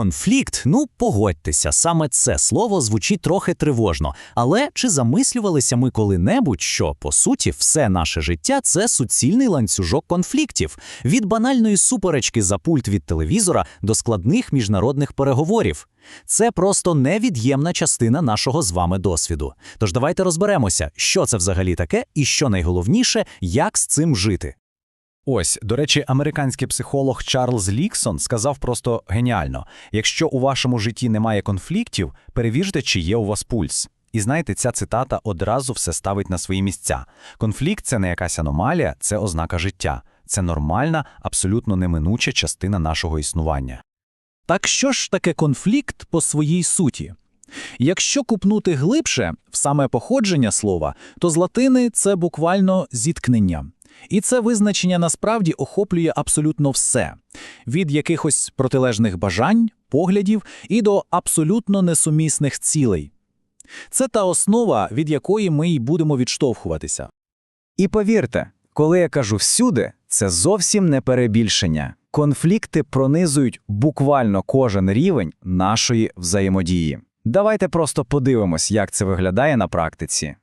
Конфлікт, ну погодьтеся, саме це слово звучить трохи тривожно. Але чи замислювалися ми коли-небудь, що по суті все наше життя це суцільний ланцюжок конфліктів від банальної суперечки за пульт від телевізора до складних міжнародних переговорів? Це просто невід'ємна частина нашого з вами досвіду. Тож давайте розберемося, що це взагалі таке, і що найголовніше, як з цим жити. Ось, до речі, американський психолог Чарльз Ліксон сказав просто геніально: якщо у вашому житті немає конфліктів, перевірте, чи є у вас пульс. І знаєте, ця цитата одразу все ставить на свої місця. Конфлікт це не якась аномалія, це ознака життя. Це нормальна, абсолютно неминуча частина нашого існування. Так що ж таке конфлікт по своїй суті? Якщо купнути глибше в саме походження слова, то з латини це буквально зіткнення. І це визначення насправді охоплює абсолютно все від якихось протилежних бажань, поглядів і до абсолютно несумісних цілей. Це та основа, від якої ми й будемо відштовхуватися. І повірте, коли я кажу всюди, це зовсім не перебільшення. Конфлікти пронизують буквально кожен рівень нашої взаємодії. Давайте просто подивимось, як це виглядає на практиці.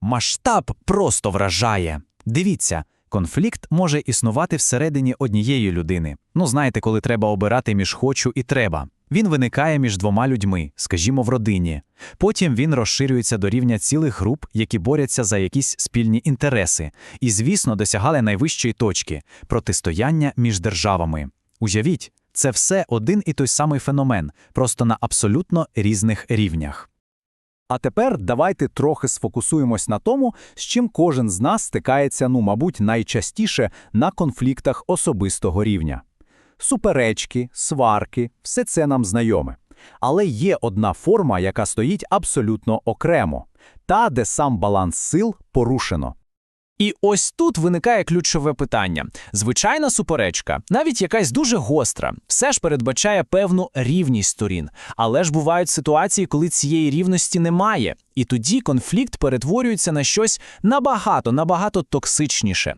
Масштаб просто вражає. Дивіться, конфлікт може існувати всередині однієї людини. Ну, знаєте, коли треба обирати між хочу і треба. Він виникає між двома людьми, скажімо, в родині. Потім він розширюється до рівня цілих груп, які борються за якісь спільні інтереси, і, звісно, досягали найвищої точки протистояння між державами. Уявіть, це все один і той самий феномен, просто на абсолютно різних рівнях. А тепер давайте трохи сфокусуємось на тому, з чим кожен з нас стикається, ну, мабуть, найчастіше на конфліктах особистого рівня. Суперечки, сварки все це нам знайоме. Але є одна форма, яка стоїть абсолютно окремо та, де сам баланс сил порушено. І ось тут виникає ключове питання. Звичайна суперечка, навіть якась дуже гостра, все ж передбачає певну рівність сторін. Але ж бувають ситуації, коли цієї рівності немає, і тоді конфлікт перетворюється на щось набагато, набагато токсичніше.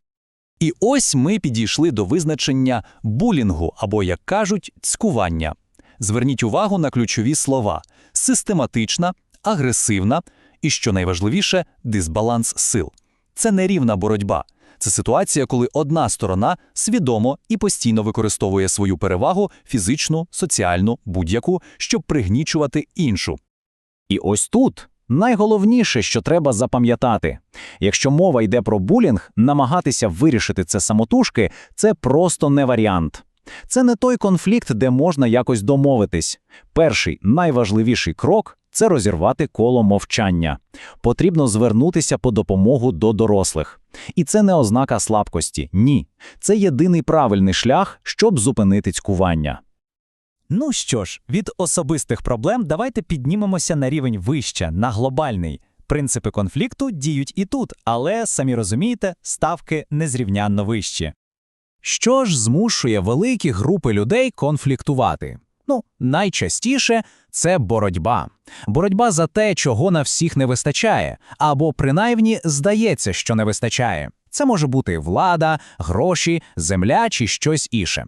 І ось ми підійшли до визначення булінгу або, як кажуть, цькування. Зверніть увагу на ключові слова: систематична, агресивна і, що найважливіше, дисбаланс сил. Це нерівна боротьба. Це ситуація, коли одна сторона свідомо і постійно використовує свою перевагу фізичну, соціальну, будь-яку, щоб пригнічувати іншу. І ось тут найголовніше, що треба запам'ятати. Якщо мова йде про булінг, намагатися вирішити це самотужки це просто не варіант. Це не той конфлікт, де можна якось домовитись. Перший найважливіший крок це розірвати коло мовчання. Потрібно звернутися по допомогу до дорослих. І це не ознака слабкості. Ні. Це єдиний правильний шлях, щоб зупинити цькування. Ну що ж, від особистих проблем давайте піднімемося на рівень вище, на глобальний. Принципи конфлікту діють і тут, але самі розумієте, ставки незрівнянно вищі. Що ж змушує великі групи людей конфліктувати? Ну, найчастіше це боротьба. Боротьба за те, чого на всіх не вистачає, або принаймні здається, що не вистачає. Це може бути влада, гроші, земля чи щось інше.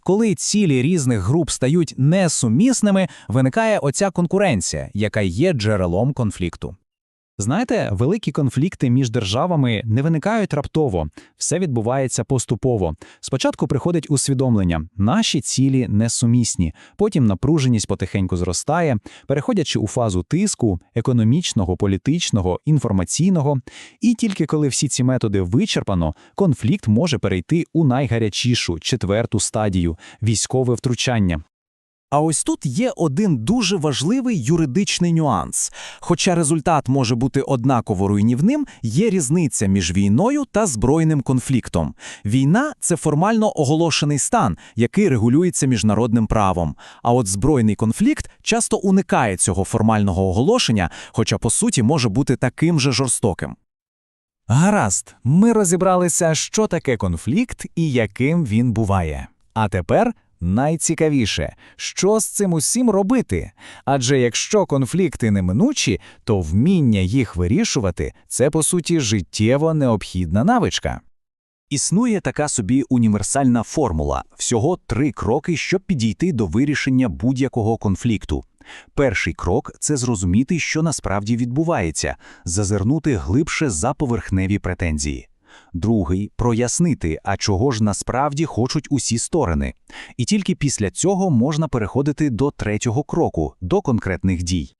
Коли цілі різних груп стають несумісними, виникає оця конкуренція, яка є джерелом конфлікту. Знаєте, великі конфлікти між державами не виникають раптово, все відбувається поступово. Спочатку приходить усвідомлення, наші цілі несумісні, потім напруженість потихеньку зростає, переходячи у фазу тиску, економічного, політичного, інформаційного. І тільки коли всі ці методи вичерпано, конфлікт може перейти у найгарячішу четверту стадію військове втручання. А ось тут є один дуже важливий юридичний нюанс. Хоча результат може бути однаково руйнівним, є різниця між війною та збройним конфліктом. Війна це формально оголошений стан, який регулюється міжнародним правом. А от збройний конфлікт часто уникає цього формального оголошення, хоча по суті може бути таким же жорстоким. Гаразд, ми розібралися, що таке конфлікт і яким він буває. А тепер найцікавіше, що з цим усім робити? Адже якщо конфлікти неминучі, то вміння їх вирішувати це по суті життєво необхідна навичка. Існує така собі універсальна формула – всього три кроки, щоб підійти до вирішення будь-якого конфлікту. Перший крок – це зрозуміти, що насправді відбувається, зазирнути глибше за поверхневі претензії. Другий – прояснити, а чого ж насправді хочуть усі сторони. І тільки після цього можна переходити до третього кроку – до конкретних дій.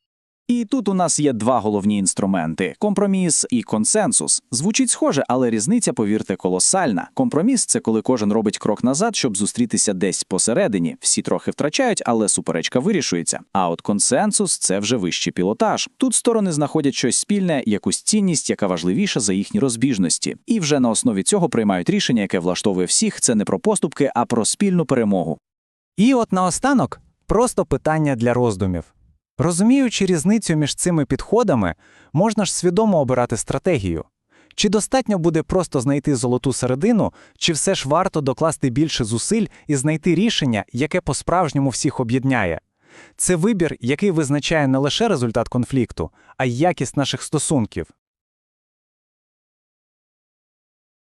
І тут у нас є два головні інструменти: компроміс і консенсус. Звучить схоже, але різниця, повірте, колосальна. Компроміс це коли кожен робить крок назад, щоб зустрітися десь посередині. Всі трохи втрачають, але суперечка вирішується. А от консенсус це вже вищий пілотаж. Тут сторони знаходять щось спільне, якусь цінність, яка важливіша за їхні розбіжності. І вже на основі цього приймають рішення, яке влаштовує всіх. Це не про поступки, а про спільну перемогу. І от наостанок просто питання для роздумів. Розуміючи різницю між цими підходами, можна ж свідомо обирати стратегію. Чи достатньо буде просто знайти золоту середину, чи все ж варто докласти більше зусиль і знайти рішення, яке по-справжньому всіх об'єдняє? Це вибір, який визначає не лише результат конфлікту, а й якість наших стосунків.